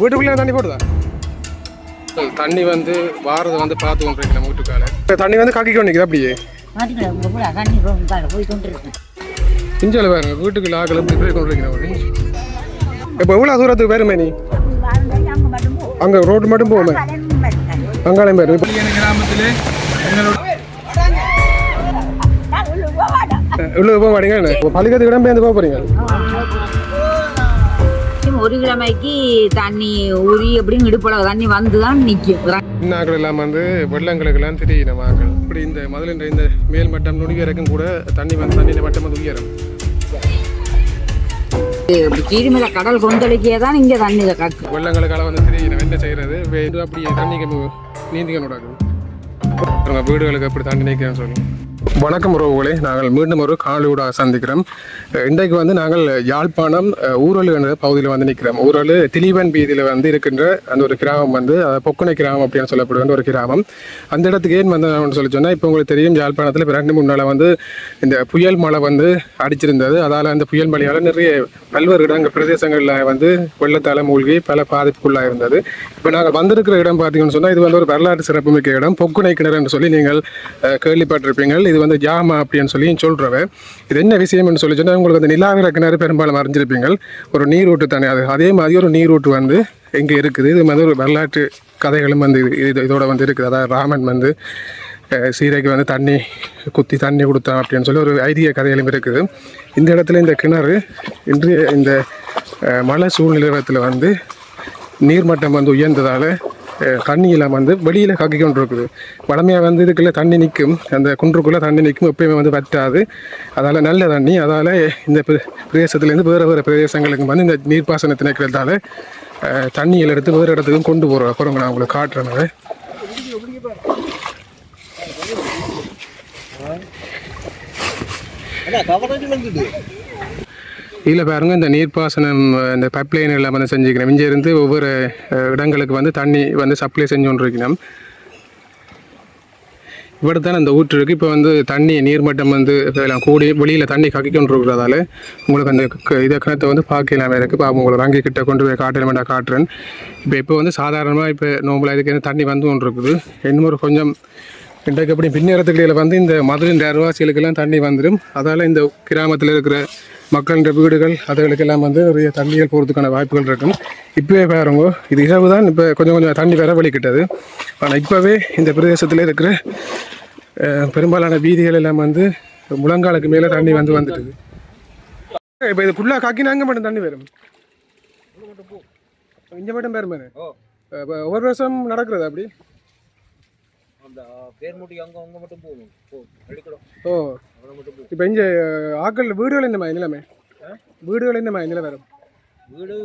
வீட்டுக்குள்ளே தண்ணி போடுதா? தண்ணி வந்து வாரதை வந்து பார்த்து கொண்டு நம்ம வீட்டுக்கால இப்ப தண்ணி வந்து கக்கி கொண்டு அப்படியே? இஞ்சால பாருங்க வீட்டுக்கு இப்படி போய் கொண்டு இருக்கேன் இப்போ எவ்வளோ தூரத்துக்கு பேருமே நீ? அங்கே மட்டும் போ அங்கே ரோடு மட்டும் போகுமே? அங்காளையும் பேர் கிராமத்தில்? உள்ள போக மாட்டீங்க இப்போ பள்ளிக்கத்துக்கு இடம் பேருந்து போக போறீங்க ஒரு கிழமைக்கு தண்ணி ஊறி எப்படியும் இடுப்பளவு தண்ணி வந்து தான் நிற்கும் இன்னாக்கள் எல்லாம் வந்து வெள்ளங்களுக்கெல்லாம் தெரியும் ஆக்கள் இப்படி இந்த முதல்ல இந்த மேல் மட்டம் நுணுகி இறக்கும் கூட தண்ணி வந்து தண்ணியில் மட்டம் வந்து உயரும். கீரிமலை கடல் கொந்தளிக்கே தான் இங்கே தண்ணி கக்கு. வெள்ளங்களுக்கால வந்து தெரியும் என்ன செய்யறது வேண்டு அப்படி தண்ணிக்கு நீந்திக்க நடக்குது வீடுகளுக்கு அப்படி தண்ணி நிற்கிறேன்னு சொல்லி. வணக்கம் உறவுகளே. நாங்கள் மீண்டும் ஒரு காலூடாக சந்திக்கிறோம். இன்றைக்கு வந்து நாங்கள் யாழ்ப்பாணம் ஊரலு என்ற பகுதியில் வந்து நிற்கிறோம். ஊரலு திலீபன் வீதியில் வந்து இருக்கின்ற அந்த ஒரு கிராமம் வந்து பொக்குனை கிராமம் அப்படின்னு சொல்லப்படுகின்ற ஒரு கிராமம். அந்த இடத்துக்கு ஏன் வந்து நான் சொல்லி சொன்னால் இப்போ உங்களுக்கு தெரியும் யாழ்ப்பாணத்தில் இப்போ ரெண்டு மூணு நாள் வந்து இந்த புயல் மழை வந்து அடிச்சிருந்தது. அதால் அந்த புயல் மழையால் நிறைய பல்வேறு இடங்கள் பிரதேசங்களில் வந்து வெள்ளத்தால் மூழ்கி பல பாதிப்புக்குள்ளாக இருந்தது. இப்போ நாங்கள் வந்திருக்கிற இடம் பார்த்தீங்கன்னு சொன்னால் இது வந்து ஒரு வரலாற்று சிறப்புமிக்க இடம். பொக்குனை கிணறுன்னு சொல்லி நீங்கள் கேள்விப்பட்டிருப்பீங்கள். இது வந்து ஜாமா அப்படின்னு சொல்லி சொல்கிறவ இது என்ன விஷயம்னு சொல்லி சொன்னால் உங்களுக்கு அந்த நிலாவிர கிணறு பெரும்பாலும் அறிஞ்சிருப்பீங்கள். ஒரு நீரூட்டு தானே அது அதே மாதிரி ஒரு நீரூட்டு வந்து இங்கே இருக்குது. இது வந்து ஒரு வரலாற்று கதைகளும் வந்து இது இது- இதோட வந்து இருக்குது. அதாவது ராமன் வந்து சீரைக்கு வந்து தண்ணி குத்தி தண்ணி கொடுத்தான் அப்படின்னு சொல்லி ஒரு ஐதீக கதைகளும் இருக்குது. இந்த இடத்துல இந்த கிணறு இன்றைய இந்த மழை சூழ்நிலத்தில் வந்து நீர்மட்டம் வந்து உயர்ந்ததால் தண்ணியெல்லாம் வந்து வெளியில் கக்கி கொண்டு இருக்குது வளமையாக வந்து இதுக்குள்ளே தண்ணி நிற்கும். அந்த குன்றுக்குள்ளே தண்ணி நிற்கும். எப்பயுமே வந்து வற்றாது. அதால் நல்ல தண்ணி. அதால் இந்த பிர- பிரதேசத்துலேருந்து வேறு வேறு பிரதேசங்களுக்கு வந்து இந்த நீர்ப்பாசன திணைக்கிறதால தண்ணியில் எடுத்து வேறு இடத்துக்கும் கொண்டு போகிறோம் அப்புறம் நான் உங்களுக்கு காட்டுறேன் அதை. இதில் பாருங்க இந்த நீர்ப்பாசனம் இந்த பைப்லைன் எல்லாம் வந்து செஞ்சுக்கிறோம். இங்கேருந்து ஒவ்வொரு இடங்களுக்கு வந்து தண்ணி வந்து சப்ளை செஞ்சு கொண்டு இருக்கணும் இப்படி தான் இந்த ஊற்று இருக்குது இப்போ வந்து தண்ணி நீர்மட்டம் வந்து எல்லாம் கூடி வெளியில் தண்ணி கக்கி கொண்டு இருக்கிறதால உங்களுக்கு அந்த க- இதை கிணத்தை வந்து பார்க்கலாம் இருக்குது இப்போ உங்களை அங்கே கிட்ட கொண்டு போய் காட்டுறேன் காட்டுறேன். இப்போ இப்போ வந்து சாதாரணமாக இப்போ நோம்பலாக இதுக்கு தண்ணி வந்து கொண்டு இருக்குது இன்னும் ஒரு கொஞ்சம் இன்றைக்கு அப்படி பின்னேறத்துக்கு வந்து இந்த மதுரை அருவாசிகளுக்கெல்லாம் தண்ணி வந்துடும் அதால் இந்த கிராமத்தில் இருக்கிற மக்களின் வீடுகள் அதுகளுக்கெல்லாம் வந்து நிறைய தண்ணிகள் போகிறதுக்கான வாய்ப்புகள் இருக்கும். இப்போவே பாருங்க இது இரவு தான் இப்போ கொஞ்சம் கொஞ்சம் தண்ணி வர வலிக்கிட்டது ஆனால் இப்போவே இந்த பிரதேசத்தில் இருக்கிற பெரும்பாலான வீதிகள் எல்லாம் வந்து முழங்காலுக்கு மேலே தண்ணி வந்து வந்துட்டுது. இப்போ இது ஃபுல்லாக காக்கினா அங்கே மட்டும் தண்ணி வரும்? இங்கே மட்டும் பேரும் இப்போ ஒவ்வொரு வருஷம் நடக்கிறது அப்படி? அந்த பேர்முடி அங்க அங்க மட்டும் போகணும் போ பள்ளிக்கூடம். ஓ. அங்கே மட்டும் போகும் இப்போ இங்கே ஆக்கள் வீடுகள் என்ன மாதிரி நிலைமை வீடுகள் என்ன மாதிரி நிலை வரும் வீடு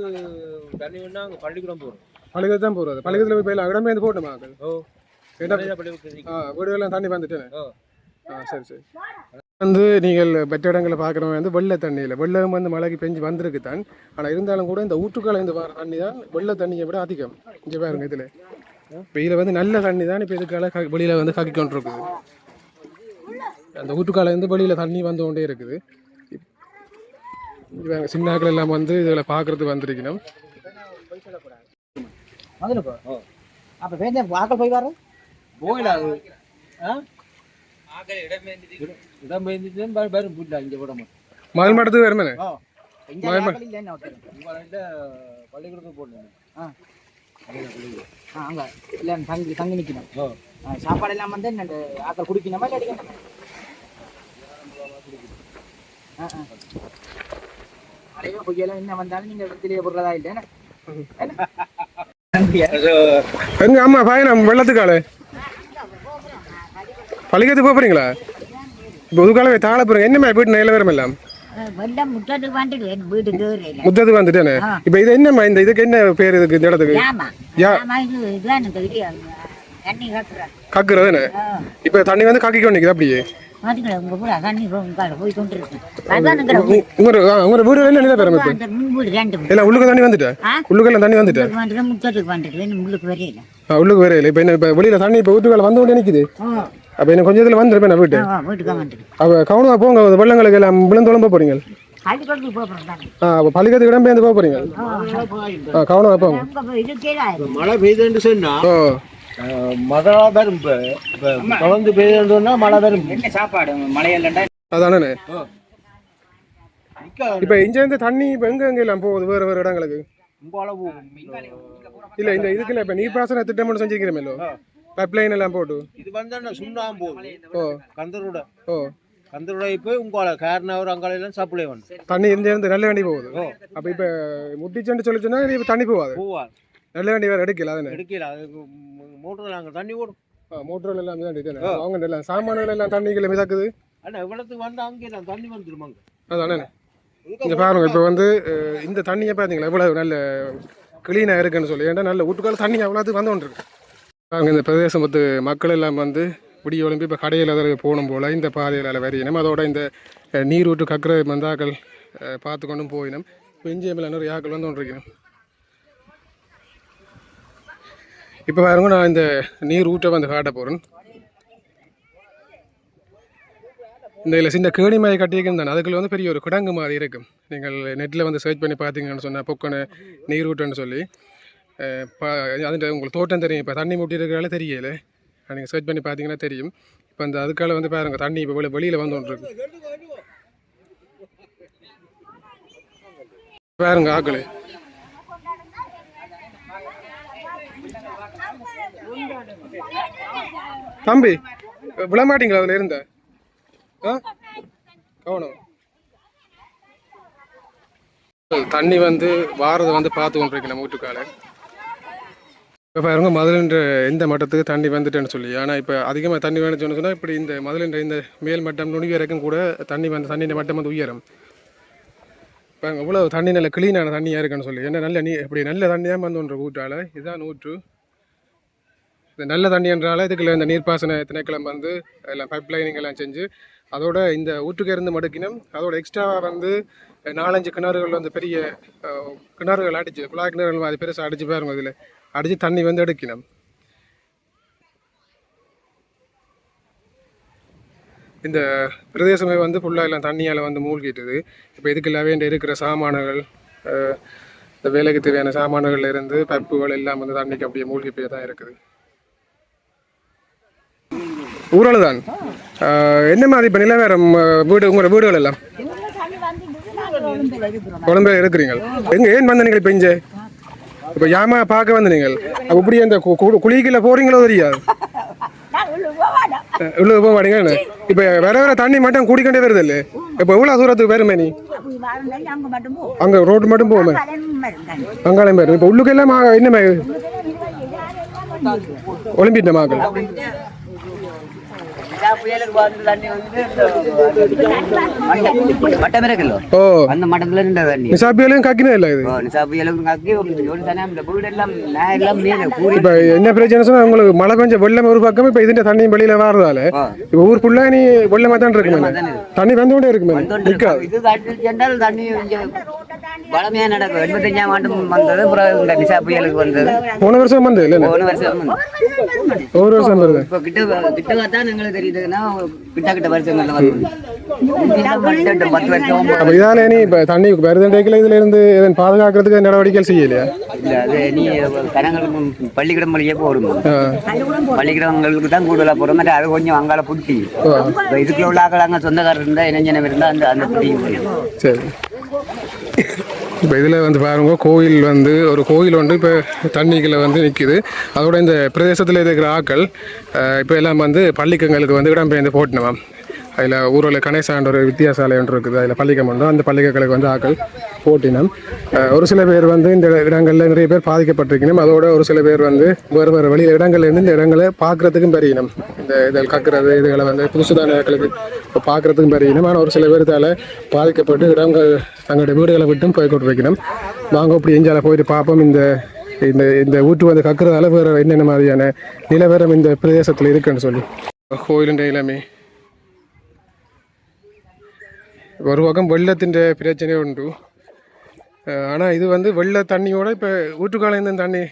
தண்ணி வேணா அங்கே பள்ளிக்கூடம் போகணும் பழகத்து தான் போகிறது பழகத்தில் போய் போயிடலாம் இடமே இருந்து போட்டுமா ஆக்கள்? ஓ. பள்ளிக்கூடம் ஆ வீடுகள்லாம் தண்ணி வந்துட்டேன் ஓ. ஆ சரி சரி. வந்து நீங்கள் பெற்ற இடங்களை பார்க்குறவங்க வந்து வெள்ளை தண்ணியில். வெள்ளம் வந்து மழைக்கு பெஞ்சு வந்திருக்கு தான். ஆனால் இருந்தாலும் கூட இந்த ஊற்றுக்கால இருந்து வர தண்ணி தான் வெள்ளை தண்ணியை விட அதிகம். இங்கே பாருங்க இதில். இப்போ இதில் வந்து நல்ல தண்ணி தான் இப்போ இதுக்கால க வெளியில் வந்து கக்கி கொண்டு இருக்குது அந்த ஊற்றுக்கால இருந்து வெளியில் தண்ணி வந்து கொண்டே இருக்குது. இங்க பாருங்க, சின்னாக்கள் எல்லாம் வந்து இதில் பார்க்குறதுக்கு வந்திருக்கணும். அப்போ பேருந்து வாக்கல் போய் வர போயில அது. இடம் பேரும் இங்கே மாட்டோம் மகள் மடத்துக்கு பள்ளிக்கூடத்துக்கு போடணும் ஆ. ஆ அங்கே இல்லை தங்கி தங்கி நிற்கணும் சாப்பாடு எல்லாம் வந்து என்ன ஆக்கள் குடிக்கணுமா இல்லை அடிக்கணுமா? ஆ ஆ. பொய்யெல்லாம் என்ன வந்தாலும் நீங்கள் வெளியே போடுறதா இல்லை என்ன? எங்க ஆமா பயணம் வெள்ளத்துக்கால பள்ளிக்கத்துக்கு போறீங்களா? இப்போ ஒதுக்கால தாழ போறீங்க என்ன வீட்டு நிலவரம் எல்லாம்? வெள்ளம் முட்டத்துக்கு வந்துட்டு என் வீட்டுக்கு இல்லை முத்தத்துக்கு வந்துட்டேனே இப்போ இது என்னம்மா இந்த இதுக்கு என்ன பேர் இதுக்கு இந்த இடத்துக்கு ஆமா இது இதுதான் தண்ணி கக்குறதுன்னு இப்போ தண்ணி வந்து கக்கி கொண்டு நிக்குது அப்படியே மாட்டுக்களை உங்க போய் கொண்டு இருக்கு அதான் உங்க வீடு அந்த ரெண்டு எல்லாம் உள்ளுக்கு தண்ணி வந்துட்டேன் ஆ? உள்ளுக்கெல்லாம் தண்ணி வந்துட்டு? முத்தத்துக்கு வந்துட்டு இன்னும் முள்ளுக்கு வரையில ஆ, உள்ளுக்கு வேற இல்லை. இப்போ என்ன இப்போ வெளியில தண்ணி இப்போ ஊற்றுக்கால வந்து கொண்டே நிக்குது. அப்போ என்ன கொஞ்சம் இதில் வந்துருப்பேன் நான் வீட்டு? வந்துட்டு அப்போ கவனமாக போங்க. வெள்ளங்களுக்கு எல்லாம் போறீங்க. தானே. ஆ அப்போ பள்ளிக்கத்துக்கு இடம்பெயர்ந்து போக போகிறீங்க ஆ கவனம் மழை பெய்யுதுன்னு சொன்னா ஓ. மழை வரும் தொடர்ந்து பெய்யுதுன்னு மழை வரும் என்ன சாப்பாடு? மழையல்லண்டா அதானே? இப்போ இங்கேருந்து தண்ணி இப்போ எங்கே எங்கே எல்லாம் போகுது? வேறு வேறு இடங்களுக்கு? இல்லை இந்த இதுக்குள்ள இப்போ நீர்ப்பாசன திட்டம் ஒன்று செஞ்சுக்கிறோமேலோ பைப் லைன் எல்லாம் போட்டு? இது வந்து சுண்ணாம்பு ஓ. கந்தரோட. ஓ. கந்தரோட இப்போ உங்கள காரணவர் அங்காளையெல்லாம் சப்ளை வந்து தண்ணி இந்த இருந்து நல்ல வண்டி போகுது? அப்போ இப்போ முட்டிச்சண்டு சொல்லிச்சுன்னா இப்போ தண்ணி போகாது போவார் நல்ல வண்டி வேறு எடுக்கல அதானே? எடுக்கல அது மோட்டர் நாங்கள் தண்ணி ஓடும். மோட்டர்கள் எல்லாம் தானே அவங்க எல்லாம் சாமான்கள் எல்லாம் தண்ணிகளை மிதக்குது. ஆனா இவ்வளத்துக்கு வந்து அங்கே நான் தண்ணி வந்துருமாங்க அதானே இங்கே பாருங்க இப்போ வந்து இந்த தண்ணியை பார்த்தீங்களா இவ்வளவு நல்ல க்ளீனாக இருக்குன்னு சொல்லி. ஏன்டா நல்ல வீட்டுக்கால தண்ணி அவ்வளோத்துக்கு வந்து கொண்டிருக்கு. பாருங்க இந்த பிரதேசம் பத்து மக்கள் எல்லாம் வந்து விடிய ஒளிம்பி இப்போ கடையில் அதில் போகணும் போல். இந்த பாதையில் வரையினம் அதோட இந்த நீர் விட்டு கக்கிற மந்தாக்கள் அஹ், பார்த்து கொண்டும் போயினோம். இப்போ இஞ்சியமில் நிறைய ஆக்கள் வந்து கொண்டிருக்கணும். இப்போ பாருங்க நான் இந்த நீர் ஊட்ட வந்து காட்ட போகிறேன் இந்த இதில் சின்ன கேணி மாதிரி கட்டியிருக்கேன் தானே. அதுக்குள்ள வந்து பெரிய ஒரு குடங்கு மாதிரி இருக்கும் நீங்கள் நெட்டில் வந்து சர்ச் பண்ணி பார்த்தீங்கன்னு சொன்னால் பொக்கனை நீர் ஊட்டன்னு சொல்லி. அஹ், பா அதுன்ற உங்களுக்கு தோட்டம் தெரியும். இப்போ தண்ணி மூட்டி இருக்கிறால தெரியல. நீங்கள் சர்ச் பண்ணி பார்த்தீங்கன்னா தெரியும். இப்போ அந்த அதுக்கால வந்து பாருங்கள் தண்ணி இப்போ வெளி வெளியில் வந்து பாருங்க ஆக்களு. தம்பி விழமாட்டீங்களா அதில் இருந்த? ஆ? கவனம். தண்ணி வந்து வாரதை வந்து பார்த்து கொண்டிருக்கு நம்ம வீட்டுக்கால இப்போ பாருங்க மதுரன்ற எந்த மட்டத்துக்கு தண்ணி வந்துட்டேன்னு சொல்லி. ஆனால் இப்போ அதிகமாக தண்ணி வேணும்னு சொன்னால் இப்படி இந்த மதுரன்ற இந்த மேல் மட்டம் நுனி வரைக்கும் கூட தண்ணி வந்து தண்ணியின் மட்டம் வந்து உயரும். இப்போ இவ்வளோ தண்ணி நல்ல க்ளீனான தண்ணியாக இருக்குன்னு சொல்லி. என்ன நல்ல நீ இப்படி நல்ல தண்ணியாக வந்து ஒன்று ஊற்றால இதுதான் ஊற்று இந்த நல்ல தண்ணின்றால இதுக்குள்ள இந்த நீர்ப்பாசன திணைக்களம் வந்து எல்லாம் பைப் லைனிங் எல்லாம் செஞ்சு அதோட இந்த ஊற்றுக்கேருந்து மடுக்கினம் மடுக்கினோம் அதோட எக்ஸ்ட்ராவாக வந்து நாலஞ்சு கிணறுகள் வந்து பெரிய கிணறுகள் அடிச்சு குழாய் கிணறுகள் அது பெருசாக அடிச்சு பாருங்க இதில். அடித்து தண்ணி வந்து எடுக்கணும் இந்த பிரதேசமே வந்து ஃபுல்லாக எல்லாம் தண்ணியால் வந்து மூழ்கிட்டுது. இப்போ இதுக்கு வேண்டிய இருக்கிற சாமான்கள் இந்த வேலைக்கு தேவையான சாமான்கள்ல இருந்து பைப்புகள் எல்லாம் வந்து தண்ணிக்கு அப்படியே மூழ்கி போய் தான் இருக்குது. ஊரால் தான் என்ன மாதிரி இப்போ நிலவேரம் வீடு உங்களோட வீடுகள் எல்லாம் குழந்தை இருக்கிறீங்க எங்கே ஏன் வந்த நீங்கள் இப்போ இங்கே? இப்போ யாமா பார்க்க வந்து நீங்கள்? இப்படி அந்த கு- கு- தெரியாது. உள்ளே போக மாட்டீங்க இப்போ வேற வேற தண்ணி மட்டும் கூடிக்கொண்டே வருது இல்லை இப்போ எவ்வளோ தூரத்துக்கு வருமே நீ? அங்கே ரோட்டு ரோடு மட்டும் போகுமே? தண்ணி பேர் இப்போ உள்ளுக்கு எல்லாம் என்னமே ஒலிம்பிட்ட மாக்கள். மட்டம் இருக்குல்ல அந்த மட்டத்துல நின்ற தண்ணி நிசாப்பியாலையும் கக்கினே இல்லை இது நிசா புயலுக்கு கக்கி ஒரு சனம் இந்த வீடு எல்லாம் நான் எல்லாம் மேல கூறி இப்போ என்ன பிரச்சனை சொன்னா உங்களுக்கு மழை பெஞ்ச வெள்ளம் ஒரு பக்கம் இப்போ இதுன்ற தண்ணி வெளியில வர்றதால இப்போ ஊர் ஃபுல்லா நீ வெள்ளமா தான் இருக்குமே தண்ணி வந்து கொண்டே இது தண்ணி இங்க வளமையா நடக்கும். எண்பத்தஞ்சாம் ஆண்டு வந்தது? அப்புறம் இந்த நிசா புயலுக்கு வந்தது. போன வருஷம் வந்து இல்லை போன வருஷம். ஒரு வருஷம் வருது இப்ப கிட்ட கிட்ட பார்த்தா எங்களுக்கு தெரியுதுன்னா கிட்ட கிட்ட வருஷங்கள்ல இப்போ தண்ணி வருதுன்றதுல இதுல இருந்து பாதுகாக்கிறதுக்கு நடவடிக்கைகள் செய்யலையா? இல்ல அது நீ கனங்களுக்கு பள்ளிக்கூடம் வழியே போடுங்க ஆ. பள்ளிக்கூடங்களுக்கு தான் கூடுதலா போடுற மாதிரி அது கொஞ்சம் அங்கால புட்டி. இப்ப இதுக்குள்ள உள்ள ஆக்கள் அங்க சொந்தக்காரர் இருந்தா இளைஞனம் இருந்தா அந்த அந்த புட்டியும் போயிடும் சரி. இப்போ இதில் வந்து பாருங்க கோயில் வந்து ஒரு கோயில் ஒன்று இப்போ தண்ணிக்குள்ள வந்து நிற்கிது அதோட இந்த பிரதேசத்தில் இருக்கிற ஆக்கள் இப்போ எல்லாம் வந்து பள்ளிக்கங்களுக்கு வந்து இடம்பெயர்ந்து போட்டினவாம் அதில் ஊரில் கணேசான்ற ஒரு வித்தியாசாலை ஒன்று இருக்குது அதில் பள்ளிக்கம் உண்டு. அந்த பள்ளிக்கங்களுக்கு வந்து ஆக்கள் போட்டினம். ஒரு சில பேர் வந்து இந்த இடங்களில் நிறைய பேர் பாதிக்கப்பட்டிருக்கணும். அதோட ஒரு சில பேர் வந்து வேறு வேறு வெளி இடங்கள்லேருந்து இந்த இடங்களை பார்க்குறதுக்கும் பெரியணும் இந்த இதில் கக்குறது இதுகளை வந்து புதுசுதான இடங்களுக்கு இப்போ பார்க்குறதுக்கும் பெரியணும் ஆனால் ஒரு சில பேர்த்தால் பாதிக்கப்பட்டு இடங்கள் தங்களுடைய வீடுகளை விட்டும் போய் கொண்டு வைக்கணும் நாங்கள் இப்படி எஞ்சால போயிட்டு பார்ப்போம். இந்த இந்த இந்த வீட்டு வந்து கக்குறதால வேறு என்னென்ன மாதிரியான நிலவரம் இந்த பிரதேசத்தில் இருக்குன்னு சொல்லி. கோயிலுடைய எல்லாமே ஒரு பக்கம் வெள்ளத்தின் பிரச்சனை உண்டு. ஆனால் இது வந்து வெள்ள தண்ணியோட இப்போ வீட்டுக்காலேருந்து தண்ணி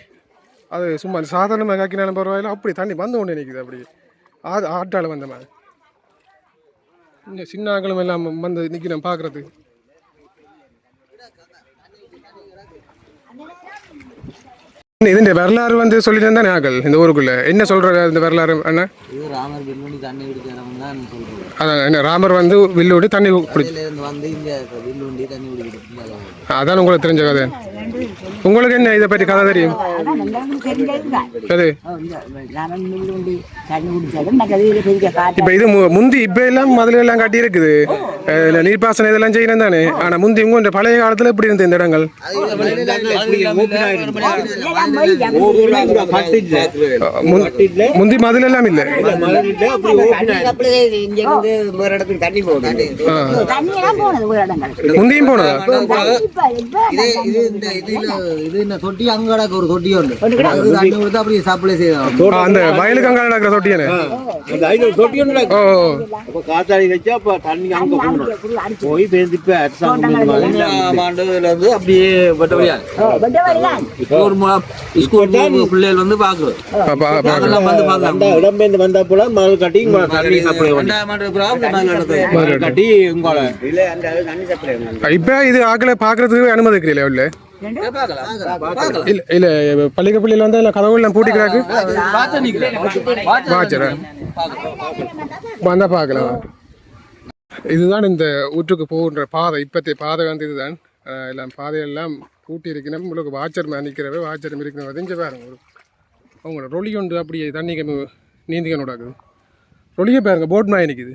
அது சும்மா சாதாரணமாக காக்கினாலும் பரவாயில்ல அப்படி தண்ணி வந்து கொண்டு நிற்குது அப்படி ஆது ஆட்டால் வந்த மாதிரி. இங்கே சின்ன ஆக்களும் எல்லாம் வந்து நிற்கிறேன் பார்க்குறது. இதுன்ற வரலாறு வந்து சொல்லிட்டு இருந்தா ஆகல் இந்த ஊருக்குள்ள? என்ன சொல்றாரு இந்த வரலாறு அண்ணா? ராமர் வில்லூடி தண்ணி குடிக்கிறவங்க அதான் என்ன ராமர் வந்து வில்லூடி தண்ணி குடி வந்து இங்க வில்லூண்டி தண்ணி குடிக்கிறது அதான் உங்களுக்கு தெரிஞ்ச கதை. உங்களுக்கு என்ன இதை பற்றி கதை தெரியும்? அதான் அது ஓ, இது முந்தி இப்போ எல்லாம் மதுல எல்லாம் காட்டி இருக்குது. இதுல நீர்ப்பாசனம் இதெல்லாம் செய்யணும் தானே? ஆனால் முந்தி உங்க பழைய காலத்தில் எப்படி இருந்த இந்த இடங்கள்? முந்தி மதுல எல்லாம் இல்லை. முந்தியும் போனதா? இது என்ன தொட்டி? அங்க கிடக்கு ஒரு தொட்டி உண்டு அது தண்ணி கொடுத்து அப்படியே சப்ளை செய்யலாம் அந்த வயலுக்கு அங்க நடக்கிற தொட்டியானே அந்த ஐநூறு தொட்டி ஒன்று அப்போ காத்தாடி வச்சா அப்போ தண்ணி அங்கே போகணும். போய் ஆண்டுல இருந்து அப்படியே பட்டபடியா வெட்ட வழிதான் இப்போ ஒரு ஸ்கூல் பிள்ளைகள் வந்து அப்ப- அதெல்லாம் வந்து பாக்கலாம் அந்த இடம்பெயர்ந்து வந்தா போல மகள் கட்டி தண்ணி சப்ளை கட்டி உங்களை இல்ல அந்த தண்ணி சப்ளை இப்ப இது ஆக்களை பாக்குறதுக்கு அனுமதிக்கிறீங்களா உள்ள பார்க்கலாம் இல்ல இல்ல பள்ளிக்க பிள்ளைல வந்து எல்லாம் கதவு எல்லாம் பூட்டிக்கிறாக்கு பார்த்து நிக்கிறேன் வாச்சரா வந்தா பார்க்கலாம் இதுதான் இந்த ஊற்றுக்கு போகின்ற பாதை இப்பத்திய பாதை வந்து இதுதான் எல்லாம் பாதையெல்லாம் பூட்டி இருக்கணும் உங்களுக்கு வாச்சர் நிற்கிறவே வாச்சர் இருக்கிற வதிஞ்ச பாருங்க ஒரு அவங்களோட ரொலி உண்டு அப்படியே தண்ணி கம்மி நீந்திக்க நடக்குது ரொலியே பாருங்க போட் மாதிரி நிற்குது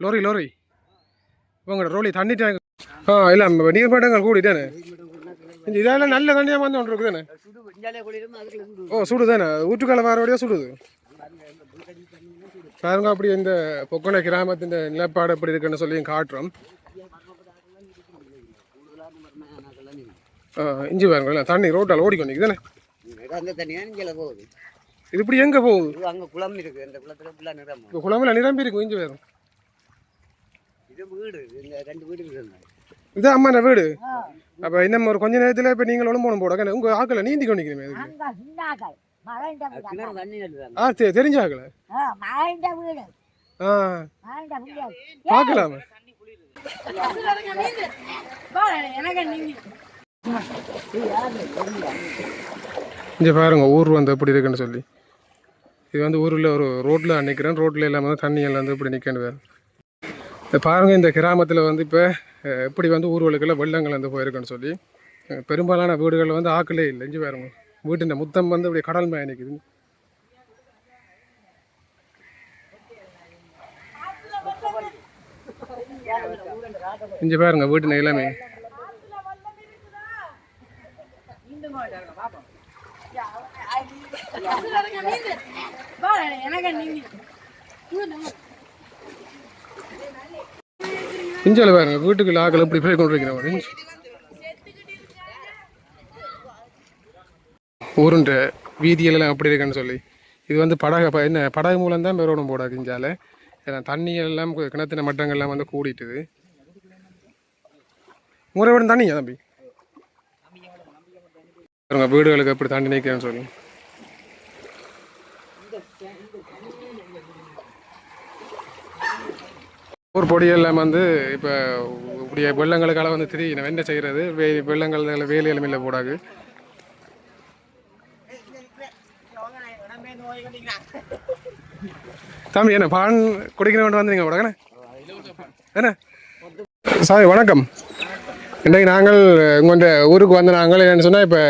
லோரி லோரி உங்களோட ரோலி தண்ணி டேங்க் ஆ இல்லை நீர் பாட்டங்கள் கூடிட்டானே இதெல்லாம் நல்ல தண்ணியாக வந்து ஒன்று இருக்குதானே ஓ சுடுதானே ஊற்றுக்கால வாரோடையா சுடுது. பாருங்க அப்படி இந்த பொக்கனை கிராமத்தின் நிலப்பாடு எப்படி இருக்குன்னு சொல்லி காட்டுறோம். இஞ்சி பாருங்க எல்லாம் தண்ணி ரோட்டால் ஓடிக்கொண்டு தானே? அந்த தண்ணியா இங்கே போகுது இது இப்படி எங்கே போகுது? அங்க குளம் இருக்கு அந்த குளத்துல ஃபுல்லா நிறம் இப்போ குளமில் நிரம்பி இருக்கும் இஞ்சி வேறும் இது வீடு ரெண்டு வீடு இருக்கு இது அம்மா நான் வீடு அப்போ இன்னும் ஒரு கொஞ்ச நேரத்தில் இப்போ நீங்கள் போன போட உங்கள் ஆக்களை நீந்தி தண்ணி நடுறாங்க ஆ தெ- தெரிஞ்ச ஆக்களை வீடு. ஆ. பார்க்கலாமா. இங்கே பாருங்க ஊர் வந்து எப்படி இருக்குன்னு சொல்லி. இது வந்து ஊரில் ஒரு ரோட்டில் நிற்கிறேன் ரோட்டில் எல்லாம் வந்து தண்ணி எல்லாம் வந்து இப்படி நிற்கணும் வேறு. பாருங்கள் இந்த கிராமத்தில் வந்து இப்போ எப்படி வந்து ஊர்களுக்கெல்லாம் வெள்ளங்கள் வந்து போயிருக்குன்னு சொல்லி பெரும்பாலான வீடுகள் வந்து ஆக்களே இல்லை இஞ்சி பாருங்க. வீட்டின் முத்தம் வந்து இப்படி கடல் மேய நிற்குது இஞ்சி பாருங்க வீட்டின் எல்லாமே இஞ்சால பாருங்க வீட்டுக்குள்ள ஆக்கள் இப்படி போய் கொண்டு இருக்கிறவங்க ஊருன்ற வீதியெல்லாம் அப்படி இருக்குன்னு சொல்லி. இது வந்து படகு என்ன படகு மூலம் தான் மெரோடும் போடாது இஞ்சால ஏன்னா தண்ணி எல்லாம் கிணத்தின மட்டங்கள்லாம் வந்து கூடிட்டுது. முறை விட தண்ணியா தம்பி? பாருங்க வீடுகளுக்கு எப்படி தண்ணி நிற்கிறேன்னு சொல்லி. ஊர் பொடியெல்லாம் வந்து இப்போ இப்படி வெள்ளங்களுக்கால வந்து திடீர்னு என்ன செய்கிறது வே வெள்ளங்கள் வேலி எலுமில்ல போடாது தம்பி என்ன பான் குடிக்கிற வேண்டு வந்தீங்க உடனே என்ன? சாமி வணக்கம். இன்றைக்கு நாங்கள் உங்கள்கிட்ட ஊருக்கு வந்த நாங்கள் என்னன்னு சொன்னால் இப்போ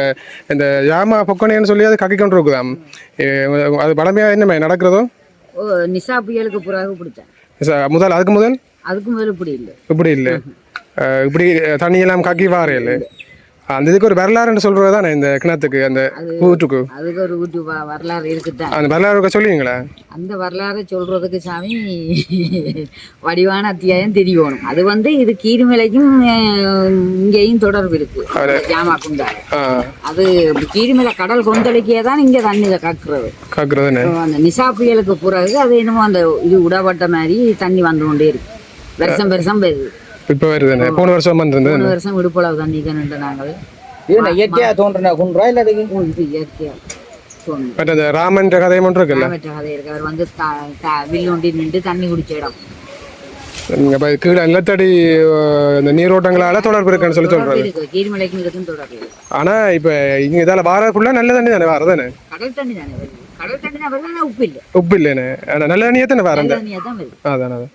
இந்த யாமா பொக்கணைன்னு சொல்லி அது கக்கி கொண்டு இருக்குதாம். அது பழமையாக என்னமே நடக்கிறதோ? ஓ நிசா புயலுக்கு பிறகு பிடிச்சேன். முதல் அதுக்கு முதல்? அதுக்கு முதல்ல இப்படி இல்லை. இப்படி இல்லை. இப்படி தண்ணியெல்லாம் கக்கி வாரையில் அந்த இதுக்கு ஒரு வரலாறுன்னு சொல்கிறது தானே இந்த கிணத்துக்கு அந்த ஊற்றுக்கு? அதுக்கு ஒரு வரலாறு இருக்குதான் அந்த வரலாறு சொல்லுவீங்களா? அந்த வரலாறு சொல்றதுக்கு சாமி வடிவான அத்தியாயம் தெரியணும். அது வந்து இது கீரிமலைக்கும் இங்கேயும் தொடர்பு இருக்கு. ஜாமா குண்டா. அது கீரிமலை கடல் கொந்தளிக்கே தான் இங்க தண்ணி கக்குறது. அந்த நிசா புயலுக்கு பிறகு அது என்னமோ அந்த இது உடப்பட்ட மாதிரி தண்ணி வந்து கொண்டே இருக்கு. வருஷம் வருஷம் வருது இப்போ வருதுண்ணே போன வருஷம் வந்திருந்தது மூணு வருஷம் விடுப்பளவு தண்ணி கண்டு நாங்கள் இது இயற்கையா தோன்றின குன்றா இல்ல இது இயற்கையா? பட் அந்த ராமன்ற கதை மட்டும் இருக்குல்ல? கதை இருக்கு. அவர் வந்து வில்லுண்டி நின்று தண்ணி குடிச்ச இடம். கீழே நிலத்தடி இந்த நீரோட்டங்களால தொடர்பு இருக்குன்னு சொல்லி சொல்றாரு. ஆனா இப்ப இங்க இதால வாரக்குள்ள நல்ல தண்ணி தானே கடல் தண்ணி தானே? கடல் தண்ணி தான் வருது. ஆனா உப்பு இல்லை. உப்பு இல்லைன்னு நல்ல தண்ணியே தானே வர வருது. அதான் அதான்.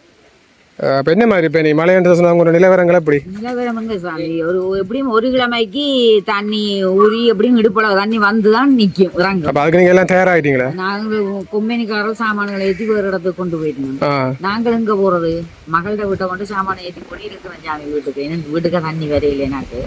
அஹ், இப்ப என்ன மாதிரி இப்ப நீ மலையன்ற சொன்னா உங்களோட நிலவரங்கள் எப்படி? நிலவரம் எங்க சாமி ஒரு எப்படியும் ஒரு கிழமைக்கு தண்ணி ஊறி எப்படியும் இடுப்பளவு தண்ணி வந்து தான் நிற்கும் இறங்கும். அப்ப அதுக்கு நீங்க எல்லாம் தயாராயிட்டீங்களா? நாங்கள் கொம்பெனிக்காரர் சாமான்களை ஏற்றி ஒரு இடத்துக்கு கொண்டு ஆ. நாங்கள் எங்க போறது? மகள்கிட்ட விட்ட கொண்டு சாமானை ஏற்றி கொண்டு இருக்கிறோம் சாமி வீட்டுக்கு. எனக்கு வீட்டுக்கு தண்ணி வரையில எனக்கு.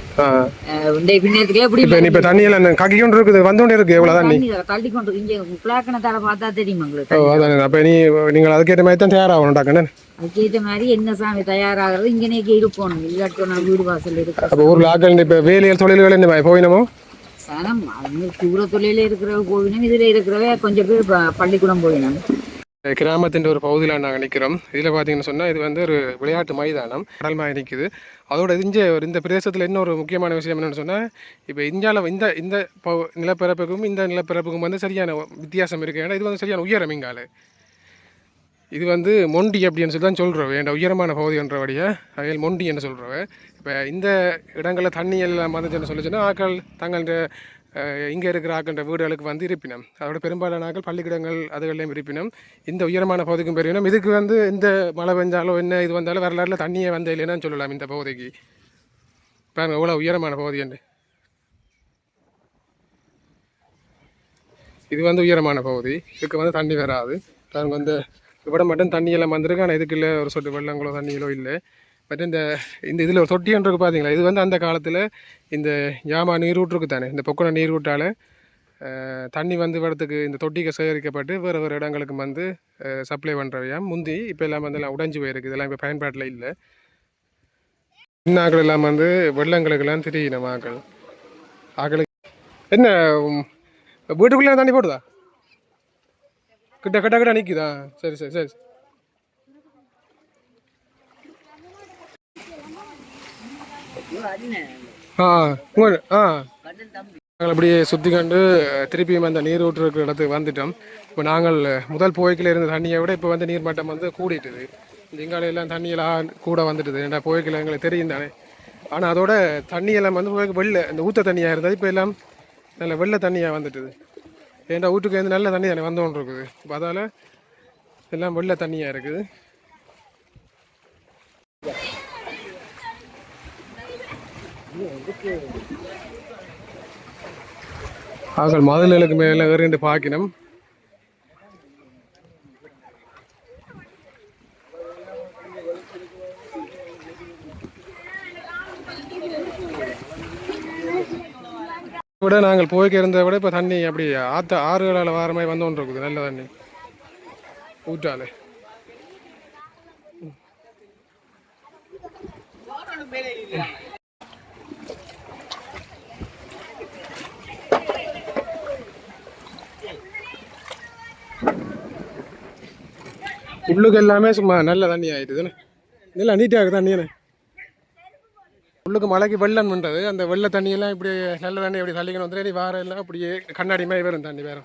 இந்த பின்னத்துக்குள்ள எப்படி இப்ப இப்ப தண்ணி எல்லாம் கக்கி கொண்டு இருக்குது? வந்து கொண்டு இருக்கு எவ்வளவு தண்ணி? தள்ளி கொண்டு இங்க பிளாக்கணத்தால பார்த்தா தெரியும் உங்களுக்கு அப்ப நீ நீங்கள் அதுக்கேற்ற மாதிரி தான் தயாராகணும் டாக்கண்ணே அதுக்கேற்ற மாதிரி என்ன சாமி தயாராகிறது? இங்கனேக்கு இருக்கணும் இல்லாட்டி நான் வீடு வாசல் இருக்கு அப்ப ஊர்ல ஆக்கள் இப்ப வேலைகள் தொழில்கள் இந்த போயினமோ சனம் தூர தொழில இருக்கிறவ போயினும் இதுல இருக்கிறவ கொஞ்சம் பேர் பள்ளிக்கூடம் போயினும் கிராமத்தின் ஒரு பகுதியில் நாங்கள் நிற்கிறோம் இதில் பார்த்தீங்கன்னு சொன்னால் இது வந்து ஒரு விளையாட்டு மைதானம் கடல் மாதிரி நிற்குது அதோட இங்கே ஒரு இந்த பிரதேசத்தில் இன்னொரு முக்கியமான விஷயம் என்னென்னு சொன்னால் இப்போ இந்தியாவில் இந்த இந்த நிலப்பரப்புக்கும் இந்த நிலப்பரப்புக்கும் வந்து சரியான வித்தியாசம் இருக்குது ஏன்னா இது வந்து சரியான உயரம் இங்கால. இது வந்து மொண்டி அப்படின்னு சொல்லி தான் சொல்கிறவ என் உயரமான பகுதின்றபடியே? அவையில் மொண்டி என்று சொல்கிறவ இப்போ இந்த இடங்களில் தண்ணி எல்லாம் வந்துச்சுன்னு சொல்லிச்சுன்னா ஆக்கள் தங்கள் இங்கே இருக்கிற ஆக்கின்ற வீடுகளுக்கு வந்து இருப்பினம். அதோட பெரும்பாலான ஆக்கள் பள்ளிக்கூடங்கள் அதுகளையும் இருப்பினம். இந்த உயரமான பகுதிக்கும் பெரியணும் இதுக்கு வந்து இந்த மழை பெஞ்சாலோ என்ன இது வந்தாலும் வரலாறுல தண்ணியே வந்த இல்லைன்னு சொல்லலாம் இந்த பகுதிக்கு. பாருங்க எவ்வளோ உயரமான பகுதி என்று. இது வந்து உயரமான பகுதி. இதுக்கு வந்து தண்ணி வராது. பாருங்க வந்து இவ்வளோ மட்டும் தண்ணியெல்லாம் வந்திருக்கு. ஆனால் இதுக்கு இல்லை. ஒரு சொட்டு வெள்ளங்களோ தண்ணிகளோ இல்லை. பட் இந்த இந்த இதில் ஒரு தொட்டின்றது பார்த்தீங்களா இது வந்து அந்த காலத்தில் இந்த யாமா நீரூற்றுக்கு தானே? இந்த பொக்குன நீரூட்டால் தண்ணி வந்து வரத்துக்கு இந்த தொட்டிக்கு சேகரிக்கப்பட்டு வேறு வேறு இடங்களுக்கு வந்து சப்ளை பண்ணுறவையா முந்தி இப்போ எல்லாம் வந்து எல்லாம் உடைஞ்சு போயிருக்கு. இதெல்லாம் இப்போ பயன்பாட்டில் இல்லை. இன்னாக்கள் எல்லாம் வந்து வெள்ளங்களுக்கெல்லாம் தெரியணும் ஆக்கள் ஆக்களுக்கு என்ன வீட்டுக்குள்ளே தண்ணி போடுதா? கிட்ட கிட்ட கிட்ட நிற்குதா சரி சரி சரி. ஆ ஆ நாங்கள் அப்படியே சுற்றி கண்டு திருப்பியும் அந்த நீர் ஊற்றுற இடத்துக்கு வந்துட்டோம். இப்போ நாங்கள் முதல் போய்க்கில் இருந்த தண்ணியை விட இப்போ வந்து நீர்மட்டம் வந்து கூடிட்டுது. இந்த இங்கால தண்ணியெல்லாம் கூட வந்துட்டுது. ஏன்னா போய்க்கில் எங்களுக்கு தெரியும் தானே. ஆனால் அதோட தண்ணியெல்லாம் வந்து போய்க்கு வெளில இந்த ஊற்ற தண்ணியாக இருந்தது. இப்போ எல்லாம் நல்ல வெள்ளை தண்ணியாக வந்துட்டுது. ஏன்டா வீட்டுக்கு வந்து நல்ல தண்ணி தானே வந்து கொண்டு இருக்குது. இப்போ அதால் எல்லாம் வெள்ளை தண்ணியாக இருக்குது. ஆகல் மதுளுக்கு மேலே ஏறிண்டு பாக்கினம். விட நாங்கள் போய்க்க இருந்ததை விட இப்போ தண்ணி அப்படி ஆற்று ஆறுகளால் வார மாதிரி வந்து ஒன்று இருக்குது நல்ல தண்ணி. ஊற்றாலே. உள்ளுக்கு எல்லாமே சும்மா நல்ல தண்ணி ஆயிடுதுன்னு. நல்லா நீட்டாக இருக்குது தண்ணின்னு உள்ளுக்கு மலைக்கு வெள்ளம் பண்ணுறது அந்த வெள்ள தண்ணியெல்லாம் இப்படி நல்ல தண்ணி இப்படி தள்ளிக்கணும் வந்து வாரம் எல்லாம் அப்படியே கண்ணாடி மாதிரி வரும் தண்ணி வேறு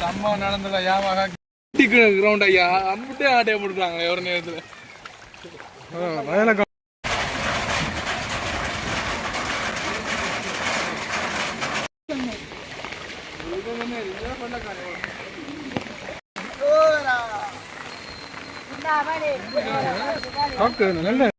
சம்பவம் நடந்ததா யாமாக கிரவுண்ட் ஐயா அம்பிட்டே ஆட்டையை போட்டுறாங்க ஒரு நேரத்தில். வயலை கா- காக்கு நல்ல